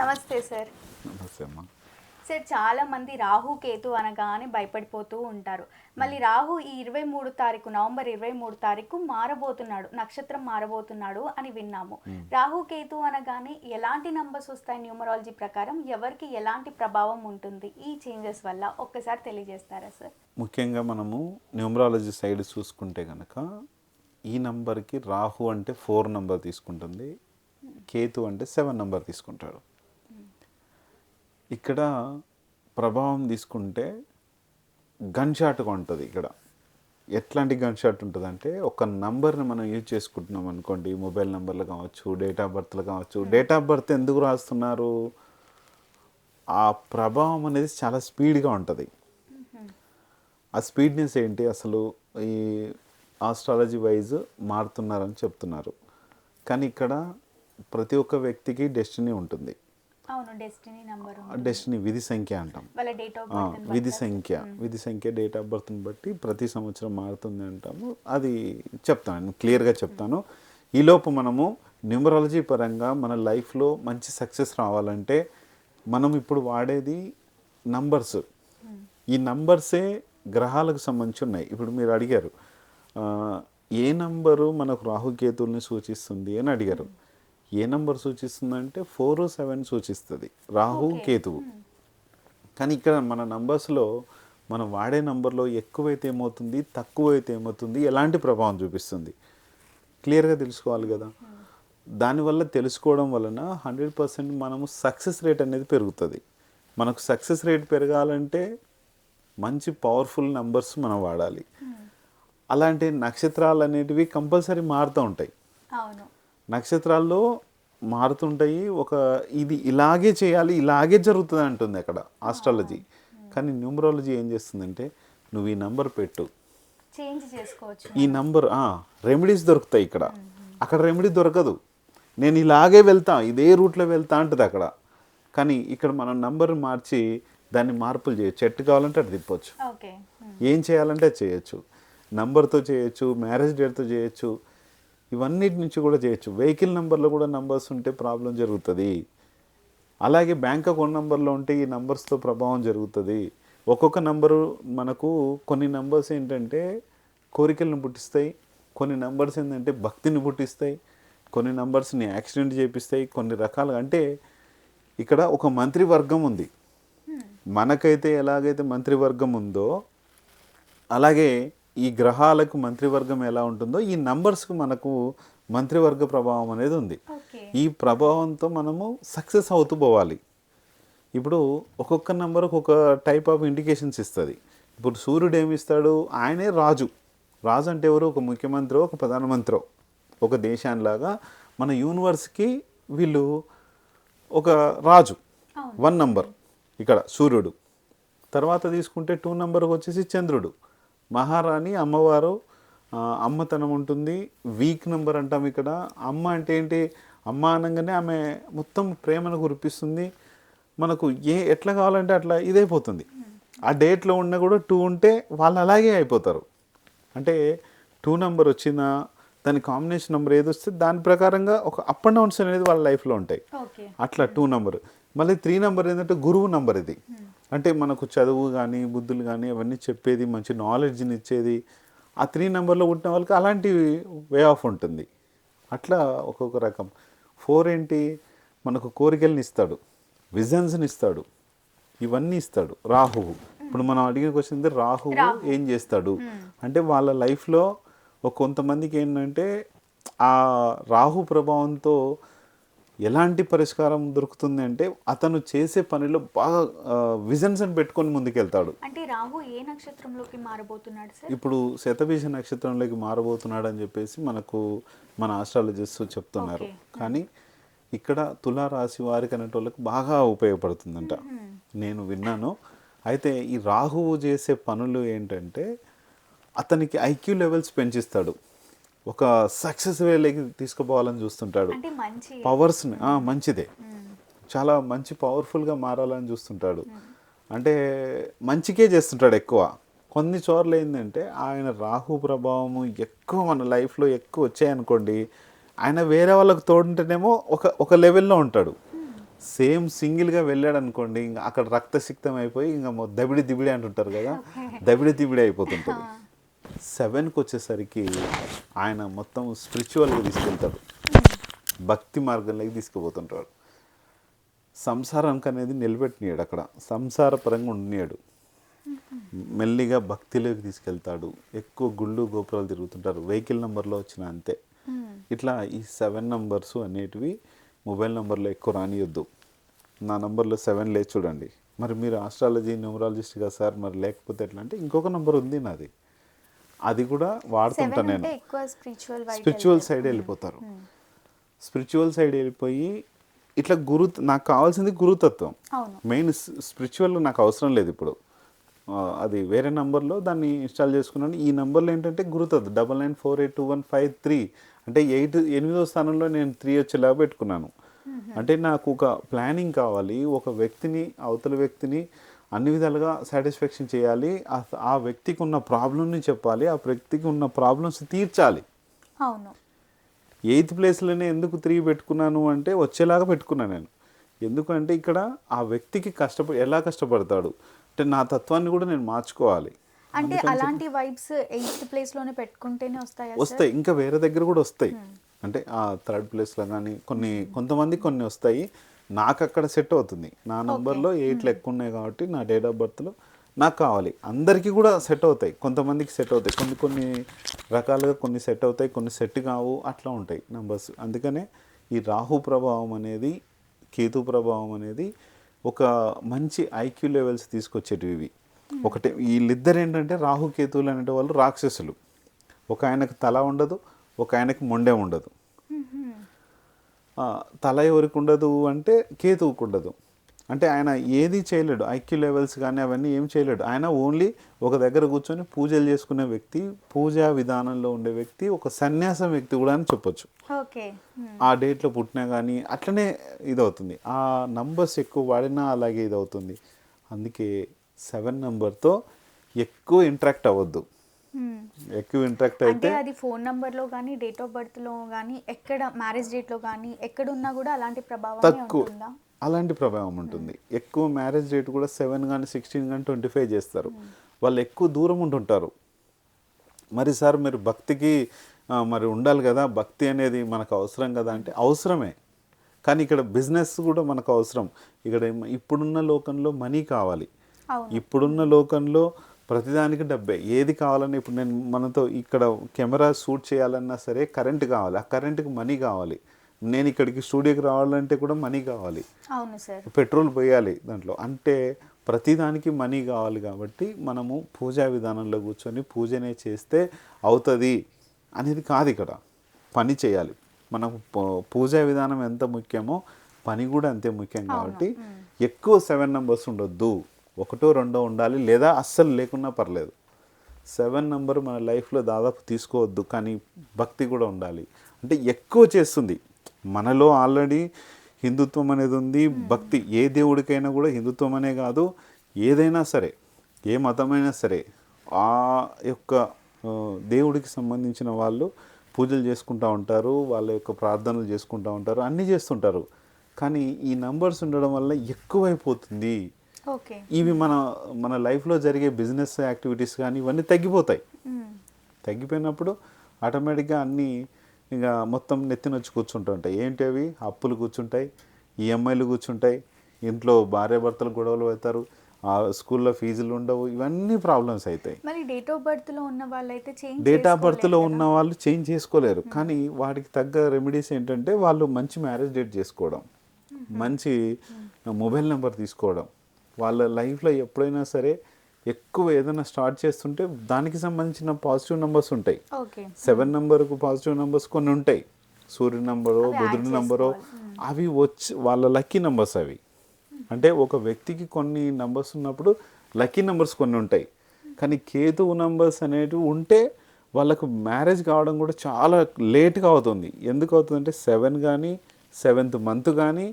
నమస్తే సార్. నమస్తే అమ్మా. సార్ చాలా మంది రాహు కేతు అనగానే భయపడిపోతూ ఉంటారు. మళ్ళీ రాహు ఈ ఇరవై మూడు తారీఖు నవంబర్ ఇరవై మూడు తారీఖు మారబోతున్నాడు నక్షత్రం మారబోతున్నాడు అని విన్నాము. రాహు కేతు అనగానే ఎలాంటి నంబర్స్ వస్తాయి న్యూమరాలజీ ప్రకారం? ఎవరికి ఎలాంటి ప్రభావం ఉంటుంది? ఈ చేంజెస్ వల్ల ఒక్కసారి తెలియజేస్తారా సార్? ముఖ్యంగా మనము న్యూమరాలజీ సైడ్ చూసుకుంటే కనుక ఈ నంబర్కి రాహు అంటే ఫోర్ నంబర్ తీసుకుంటుంది కేతు అంటే సెవెన్ నంబర్ తీసుకుంటాడు. ఇక్కడ ప్రభావం తీసుకుంటే గన్ షాట్గా ఉంటుంది ఇక్కడ. ఎట్లాంటి గన్ షాట్ ఉంటుంది అంటే ఒక నంబర్ని మనం యూజ్ చేసుకుంటున్నాం అనుకోండి మొబైల్ నెంబర్లు కావచ్చు డేట్ ఆఫ్ బర్త్లు కావచ్చు. డేట్ ఆఫ్ బర్త్ ఎందుకు రాస్తున్నారు? ఆ ప్రభావం అనేది చాలా స్పీడ్గా ఉంటుంది. ఆ స్పీడ్నెస్ ఏంటి? అసలు ఈ ఆస్ట్రాలజీ వైజ్ మారుతున్నారని చెప్తున్నారు. కానీ ఇక్కడ ప్రతి ఒక్క వ్యక్తికి డెస్టినీ ఉంటుంది. డెస్టినీ విధి సంఖ్య అంటాం. విధి సంఖ్య. విధి సంఖ్య డేట్ ఆఫ్ బర్త్ని బట్టి ప్రతి సంవత్సరం మారుతుంది అంటాము. అది చెప్తాను క్లియర్గా చెప్తాను. ఈలోపు మనము న్యూమరాలజీ పరంగా మన లైఫ్లో మంచి సక్సెస్ రావాలంటే మనం ఇప్పుడు వాడేది నంబర్స్ ఈ నంబర్సే గ్రహాలకు సంబంధించి ఉన్నాయి. ఇప్పుడు మీరు అడిగారు ఏ నంబరు మనకు రాహుకేతుల్ని సూచిస్తుంది అని అడిగారు. ఏ నంబర్ సూచిస్తుందంటే ఫోర్ సెవెన్ సూచిస్తుంది. రాహు కేతువు. కానీ ఇక్కడ మన నంబర్స్లో మనం వాడే నంబర్లో ఎక్కువైతే ఏమవుతుంది తక్కువైతే ఏమవుతుంది ఎలాంటి ప్రభావం చూపిస్తుంది? క్లియర్గా తెలుసుకోవాలి కదా. దానివల్ల తెలుసుకోవడం వలన హండ్రెడ్ పర్సెంట్ మనము సక్సెస్ రేట్ అనేది పెరుగుతుంది. మనకు సక్సెస్ రేట్ పెరగాలంటే మంచి పవర్ఫుల్ నంబర్స్ మనం వాడాలి. అలాంటి నక్షత్రాలు అనేటివి కంపల్సరీ మారుతూ ఉంటాయి. అవును. నక్షత్రాల్లో మారుతుంటాయి. ఒక ఇది ఇలాగే చేయాలి ఇలాగే జరుగుతుంది అంటుంది అక్కడ ఆస్ట్రాలజీ కానీ న్యూమరాలజీ ఏం చేస్తుందంటే నువ్వు ఈ నంబర్ పెట్టు. ఈ నంబర్ రెమెడీస్ దొరుకుతాయి ఇక్కడ. అక్కడ రెమెడీ దొరకదు. నేను ఇలాగే వెళ్తా ఇదే రూట్లో వెళ్తా అంటుంది అక్కడ. కానీ ఇక్కడ మనం నంబర్ మార్చి దాన్ని మార్పులు చేయొచ్చు ఎట్టు కావాలంటే అటు తిప్పొచ్చు. ఏం చేయాలంటే అది చేయొచ్చు. నంబర్తో చేయొచ్చు మ్యారేజ్ డేట్తో చేయొచ్చు. ఇవన్నిటి నుంచి కూడా చేయొచ్చు. వెహికల్ నెంబర్లో కూడా నంబర్స్ ఉంటే ప్రాబ్లం జరుగుతుంది. అలాగే బ్యాంక్ అకౌంట్ నెంబర్లో ఉంటే ఈ నంబర్స్తో ప్రభావం జరుగుతుంది. ఒక్కొక్క నంబరు మనకు కొన్ని నంబర్స్ ఏంటంటే కోరికలను పుట్టిస్తాయి. కొన్ని నంబర్స్ ఏంటంటే భక్తిని పుట్టిస్తాయి. కొన్ని నంబర్స్ని యాక్సిడెంట్ చేపిస్తాయి. కొన్ని రకాలుగా అంటే ఇక్కడ ఒక మంత్రివర్గం ఉంది. మనకైతే ఎలాగైతే మంత్రివర్గం ఉందో అలాగే ఈ గ్రహాలకు మంత్రివర్గం ఎలా ఉంటుందో ఈ నంబర్స్కు మనకు మంత్రివర్గ ప్రభావం అనేది ఉంది. ఈ ప్రభావంతో మనము సక్సెస్ అవుతూ పోవాలి. ఇప్పుడు ఒక్కొక్క నెంబర్ ఒక టైప్ ఆఫ్ ఇండికేషన్స్ ఇస్తుంది. ఇప్పుడు సూర్యుడు ఏమి ఇస్తాడు? ఆయనే రాజు. రాజు అంటే ఎవరు? ఒక ముఖ్యమంత్రి ఒక ప్రధానమంత్రి. ఒక దేశానిలాగా మన యూనివర్స్కి వీళ్ళు ఒక రాజు. వన్ నంబర్ ఇక్కడ సూర్యుడు. తర్వాత తీసుకుంటే టూ నెంబర్కి వచ్చేసి చంద్రుడు. మహారాణి అమ్మవారు అమ్మతనం ఉంటుంది. వీక్ నెంబర్ అంటాం ఇక్కడ. అమ్మ అంటే ఏంటి? అమ్మ అనగానే ఆమె మొత్తం ప్రేమను కురిపిస్తుంది. మనకు ఏ ఎట్లా కావాలంటే అట్లా ఇదైపోతుంది ఆ డేట్లో ఉన్న కూడా టూ ఉంటే వాళ్ళు అలాగే అయిపోతారు. అంటే టూ నెంబర్ వచ్చినా దాని కాంబినేషన్ నెంబర్ ఏది వస్తే దాని ప్రకారంగా ఒక అప్ అండ్ డౌన్స్ అనేది వాళ్ళ లైఫ్లో ఉంటాయి. అట్లా టూ నెంబర్. మళ్ళీ త్రీ నెంబర్ ఏంటంటే గురువు నెంబర్ ఇది. అంటే మనకు చదువు కానీ బుద్ధులు కానీ అవన్నీ చెప్పేది మంచి నాలెడ్జ్ని ఇచ్చేది ఆ త్రీ నెంబర్లో పుట్టిన వాళ్ళకి అలాంటి వే ఆఫ్ ఉంటుంది. అట్లా ఒక్కొక్క రకం. ఫోర్ ఏంటి? మనకు కోరికల్ని ఇస్తాడు. విజన్స్ని ఇస్తాడు. ఇవన్నీ ఇస్తాడు. రాహువు. ఇప్పుడు మనం అడిగిన క్వశ్చన్ రాహువు ఏం చేస్తాడు? అంటే వాళ్ళ లైఫ్లో ఒక కొంతమందికి ఏంటంటే ఆ రాహు ప్రభావంతో ఎలాంటి పరిష్కారం దొరుకుతుంది అంటే అతను చేసే పనిలో బాగా విజన్స్ అని పెట్టుకొని ముందుకెళ్తాడు. అంటే రాహు ఏ నక్షత్రంలోకి మారబోతున్నాడు సార్? ఇప్పుడు శతబీజ నక్షత్రంలోకి మారబోతున్నాడు అని చెప్పేసి మనకు మన ఆస్ట్రాలజిస్ట్ చెప్తున్నారు. కానీ ఇక్కడ తులారాశి వారికి అనేటోళ్ళకి బాగా ఉపయోగపడుతుందంట. నేను విన్నాను. అయితే ఈ రాహువు చేసే పనులు ఏంటంటే అతనికి ఐక్యూ లెవెల్స్ పెంచిస్తాడు. ఒక సక్సెస్ వేలోకి తీసుకుపోవాలని చూస్తుంటాడు. పవర్స్ని మంచిదే. చాలా మంచి పవర్ఫుల్గా మారాలని చూస్తుంటాడు. అంటే మంచికే చేస్తుంటాడు ఎక్కువ. కొన్ని చోట్ల ఏంటంటే ఆయన రాహు ప్రభావము ఎక్కువ మన లైఫ్లో ఎక్కువ వచ్చాయనుకోండి ఆయన వేరే వాళ్ళకి తోడుంటేనేమో ఒక ఒక లెవెల్లో ఉంటాడు. సేమ్ సింగిల్గా వెళ్ళాడు అనుకోండి ఇంకా అక్కడ రక్తసిక్తం అయిపోయి ఇంకా దబిడి దిబిడి అంటుంటారు కదా. దబిడి దిబిడి అయిపోతుంటుంది. సెవెన్కి వచ్చేసరికి ఆయన మొత్తం స్పిరిచువల్గా తీసుకెళ్తాడు. భక్తి మార్గంలోకి తీసుకుపోతుంటాడు. సంసారానికి అనేది నిలబెట్టినాడు అక్కడ. సంసార పరంగా మెల్లిగా భక్తిలోకి తీసుకెళ్తాడు. ఎక్కువ గుళ్ళు గోపురాలు తిరుగుతుంటారు. వెహికల్ నెంబర్లో వచ్చిన అంతే. ఇట్లా ఈ సెవెన్ నంబర్స్ అనేటివి మొబైల్ నెంబర్లో ఎక్కువ రానియొద్దు. నా నంబర్లో సెవెన్ లేదు చూడండి. మరి మీరు ఆస్ట్రాలజీ న్యూమరాలజిస్ట్ కదా సార్ మరి లేకపోతే ఎట్లా అంటే ఇంకొక నెంబర్ ఉంది నాది. అది కూడా వాడుతుంటా నేను. స్పిరిచువల్ సైడ్ వెళ్ళిపోతారు. స్పిరిచువల్ సైడ్ వెళ్ళిపోయి ఇట్లా గురు నాకు కావాల్సింది గురుతత్వం. మెయిన్ స్పిరిచువల్ నాకు అవసరం లేదు ఇప్పుడు. అది వేరే నంబర్లో దాన్ని ఇన్స్టాల్ చేసుకున్నాను. ఈ నంబర్లో ఏంటంటే గురుతత్వం. Double nine four eight two one five three అంటే ఎయిట్ ఎనిమిదో స్థానంలో నేను త్రీ వచ్చేలా పెట్టుకున్నాను. అంటే నాకు ఒక ప్లానింగ్ కావాలి. ఒక వ్యక్తిని అవతల వ్యక్తిని అన్ని విధాలుగా సాటిస్ఫాక్షన్ చేయాలి. ఆ- వ్యక్తికి ఉన్న ప్రాబ్లమ్ని చెప్పాలి. ఆ వ్యక్తికి ఉన్న ప్రాబ్లమ్స్ తీర్చాలి. అవును. ఎయిత్ ప్లేస్లోనే ఎందుకు త్రీ పెట్టుకున్నాను అంటే వచ్చేలాగా పెట్టుకున్నాను నేను. ఎందుకంటే ఇక్కడ ఆ వ్యక్తికి కష్టపడి ఎలా కష్టపడతాడు? అంటే నా తత్వాన్ని కూడా నేను మార్చుకోవాలి. అంటే అలాంటి వైబ్స్ ఎయిత్ ప్లేస్లోనే పెట్టుకుంటేనే వస్తాయా వస్తాయి. ఇంకా వేరే దగ్గర కూడా వస్తాయి. అంటే ఆ థర్డ్ ప్లేస్లో కానీ కొన్ని కొంతమంది కొన్ని వస్తాయి. నాకు అక్కడ సెట్ అవుతుంది. నా నంబర్లో ఎయిట్లు ఎక్కువ ఉన్నాయి కాబట్టి నా డేట్ ఆఫ్ బర్త్లో నాకు కావాలి. అందరికీ కూడా సెట్ అవుతాయి. కొంతమందికి సెట్ అవుతాయి. కొన్ని కొన్ని రకాలుగా కొన్ని సెట్ అవుతాయి కొన్ని సెట్ కావు. అట్లా ఉంటాయి నంబర్స్. అందుకనే ఈ రాహు ప్రభావం అనేది కేతు ప్రభావం అనేది ఒక మంచి ఐక్యూ లెవెల్స్ తీసుకొచ్చేటివి ఇవి. ఒకటి వీళ్ళిద్దరు ఏంటంటే రాహు కేతువులు అనేటి వాళ్ళు రాక్షసులు. ఒక ఆయనకు తల ఉండదు ఒక ఆయనకి మొండె ఉండదు. తల ఎవరికి ఉండదు అంటే కేతువుకు ఉండదు అంటే ఆయన ఏది చేయలేడు. ఐక్యూ లెవెల్స్ కానీ అవన్నీ ఏం చేయలేడు. ఆయన ఓన్లీ ఒక దగ్గర కూర్చొని పూజలు చేసుకునే వ్యక్తి పూజా విధానంలో ఉండే వ్యక్తి ఒక సన్యాసం వ్యక్తి కూడా అని చెప్పొచ్చు. ఆ డేట్లో పుట్టినా కానీ అట్లనే ఇదవుతుంది. ఆ నంబర్స్ ఎక్కువ వాడినా అలాగే ఇదవుతుంది. అందుకే సెవెన్ నెంబర్తో ఎక్కువ ఇంటరాక్ట్ అవ్వద్దు. ఎక్కువ ఇంటరాక్ట్ అయితే అది ఫోన్ నంబర్లో కానీ డేట్ ఆఫ్ బర్త్లో కానీ ఎక్కడ మ్యారేజ్ డేట్లో కానీ ఎక్కడ ఉన్నా కూడా అలాంటి ప్రభావం తక్కువ ఉంటుందా? అలాంటి ప్రభావం ఉంటుంది. ఎక్కువ మ్యారేజ్ రేట్ కూడా సెవెన్ కానీ సిక్స్టీన్ కానీ ట్వంటీ ఫైవ్ చేస్తారు వాళ్ళు ఎక్కువ దూరం ఉంటుంటారు. మరి సార్ మీరు భక్తికి మరి ఉండాలి కదా భక్తి అనేది మనకు అవసరం కదా అంటే అవసరమే. కానీ ఇక్కడ బిజినెస్ కూడా మనకు అవసరం. ఇక్కడ ఇప్పుడున్న లోకంలో మనీ కావాలి. ఇప్పుడున్న లోకంలో ప్రతిదానికి డబ్బే. ఏది కావాలన్నా ఇప్పుడు నేను మనతో ఇక్కడ కెమెరా షూట్ చేయాలన్నా సరే కరెంట్ కావాలి. ఆ కరెంట్కి మనీ కావాలి. నేను ఇక్కడికి స్టూడియోకి రావాలంటే కూడా మనీ కావాలి. అవును సార్. పెట్రోల్ పోయాలి దాంట్లో. అంటే ప్రతిదానికి మనీ కావాలి కాబట్టి మనము పూజా విధానంలో కూర్చొని పూజనే చేస్తే అవుతుంది అనేది కాదు ఇక్కడ. పని చేయాలి. మనకు పూజా విధానం ఎంత ముఖ్యమో పని కూడా అంతే ముఖ్యం కాబట్టి ఎక్కువ సెవెన్ నెంబర్స్ ఉండొద్దు. ఒకటో రెండో ఉండాలి లేదా అస్సలు లేకున్నా పర్లేదు. సెవెన్ నెంబర్ మన లైఫ్లో దాదాపు తీసుకోవద్దు కానీ భక్తి కూడా ఉండాలి. అంటే ఎక్కువ చేస్తుంది. మనలో ఆల్రెడీ హిందుత్వం అనేది ఉంది భక్తి ఏ దేవుడికైనా కూడా హిందుత్వం అనే కాదు ఏదైనా సరే ఏ మతమైనా సరే ఆ యొక్క దేవుడికి సంబంధించిన వాళ్ళు పూజలు చేసుకుంటూ ఉంటారు వాళ్ళ యొక్క ప్రార్థనలు చేసుకుంటూ ఉంటారు అన్నీ చేస్తుంటారు. కానీ ఈ నంబర్స్ ఉండడం వల్ల ఎక్కువైపోతుంది. ఇవి మన మన లైఫ్లో జరిగే బిజినెస్ యాక్టివిటీస్ కానీ ఇవన్నీ తగ్గిపోతాయి. తగ్గిపోయినప్పుడు ఆటోమేటిక్గా అన్నీ ఇక మొత్తం నెత్తిన వచ్చి కూర్చుంటూ ఉంటాయి. ఏంటి అవి? అప్పులు కూర్చుంటాయి ఈఎంఐలు కూర్చుంటాయి ఇంట్లో భార్యాభర్తలు గొడవలు పెడతారు ఆ స్కూల్లో ఫీజులు ఉండవు ఇవన్నీ ప్రాబ్లమ్స్ అవుతాయి మరి డేట్ ఆఫ్ బర్త్లో ఉన్న వాళ్ళైతే చేంజ్ డేట్ ఆఫ్ బర్త్లో ఉన్న వాళ్ళు చేంజ్ చేసుకోలేరు. కానీ వాటికి తగ్గ రెమెడీస్ ఏంటంటే వాళ్ళు మంచి మ్యారేజ్ డేట్ చేసుకోవడం మంచి మొబైల్ నెంబర్ తీసుకోవడం వాళ్ళ లైఫ్లో ఎప్పుడైనా సరే ఎక్కువ ఏదైనా స్టార్ట్ చేస్తుంటే దానికి సంబంధించిన పాజిటివ్ నెంబర్స్ ఉంటాయి. సెవెన్ నెంబర్కు పాజిటివ్ నెంబర్స్ కొన్ని ఉంటాయి. సూర్యుని నంబరు బుధుడి నంబరు అవి వచ్చి వాళ్ళ లక్కీ నెంబర్స్ అవి. అంటే ఒక వ్యక్తికి కొన్ని నంబర్స్ ఉన్నప్పుడు లక్కీ నెంబర్స్ కొన్ని ఉంటాయి. కానీ కేతువు నంబర్స్ అనేటివి ఉంటే వాళ్ళకు మ్యారేజ్ కావడం కూడా చాలా లేట్గా అవుతుంది. ఎందుకు అవుతుందంటే సెవెన్ కానీ సెవెంత్ మంత్ కానీ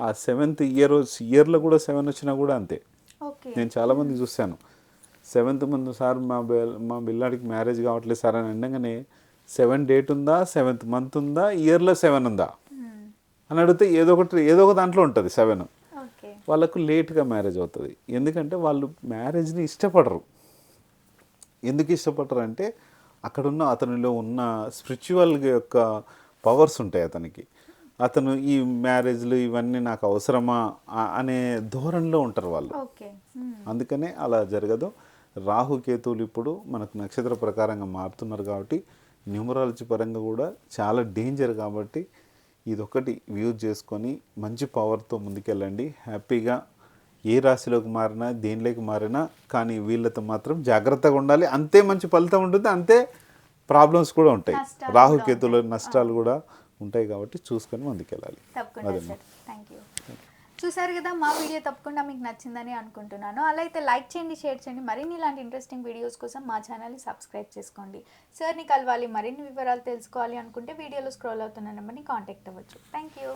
ఆ సెవెంత్ ఇయర్ ఇయర్లో కూడా సెవెన్ వచ్చినా కూడా అంతే. నేను చాలామంది చూశాను. సెవెంత్ మంత్ సార్ మా బెల్ మా బిల్లాడికి మ్యారేజ్ కావట్లేదు సార్ అని అనగానే సెవెన్ డేట్ ఉందా? సెవెంత్ మంత్ ఉందా? ఇయర్లో సెవెన్ ఉందా? అని అడిగితే ఏదో ఒకటి ఏదో ఒక దాంట్లో ఉంటుంది సెవెన్. వాళ్ళకు లేట్గా మ్యారేజ్ అవుతుంది. ఎందుకంటే వాళ్ళు మ్యారేజ్ని ఇష్టపడరు. ఎందుకు ఇష్టపడరు అంటే అక్కడున్న అతనిలో ఉన్న స్పిరిచువల్ యొక్క పవర్స్ ఉంటాయి అతనికి. అతను ఈ మ్యారేజ్లు ఇవన్నీ నాకు అవసరమా అనే ధోరణిలో ఉంటారు వాళ్ళు. అందుకనే అలా జరగదు. రాహు కేతువులు ఇప్పుడు మనకు నక్షత్ర ప్రకారంగా మారుతున్నారు కాబట్టి న్యూమరాలజీ పరంగా కూడా చాలా డేంజర్ కాబట్టి ఇదొకటి యూజ్ చేసుకొని మంచి పవర్తో ముందుకెళ్ళండి. హ్యాపీగా ఏ రాశిలోకి మారినా దేనిలోకి మారినా కానీ వీళ్ళతో మాత్రం జాగ్రత్తగా ఉండాలి. అంతే మంచి ఫలితం ఉంటుంది అంతే ప్రాబ్లమ్స్ కూడా ఉంటాయి. నష్టాలు రాహు కూడా కేతువుల నష్టాలు కూడా ఉంటాయి కాబట్టి చూసుకొని ముందుకెళ్ళాలి. తప్పకుండా థ్యాంక్ యూ చూసారు కదా మా వీడియో తప్పకుండా మీకు నచ్చిందని అనుకుంటున్నాను. అలా అయితే లైక్ చేయండి షేర్ చేయండి. మరిన్ని ఇలాంటి ఇంట్రెస్టింగ్ వీడియోస్ కోసం మా ఛానల్ని సబ్స్క్రైబ్ చేసుకోండి. సార్ని కలవాలి మరిన్ని వివరాలు తెలుసుకోవాలి అనుకుంటే వీడియోలో స్క్రోల్ అవుతున్న నెంబర్ని కాంటాక్ట్ అవ్వచ్చు. Thank you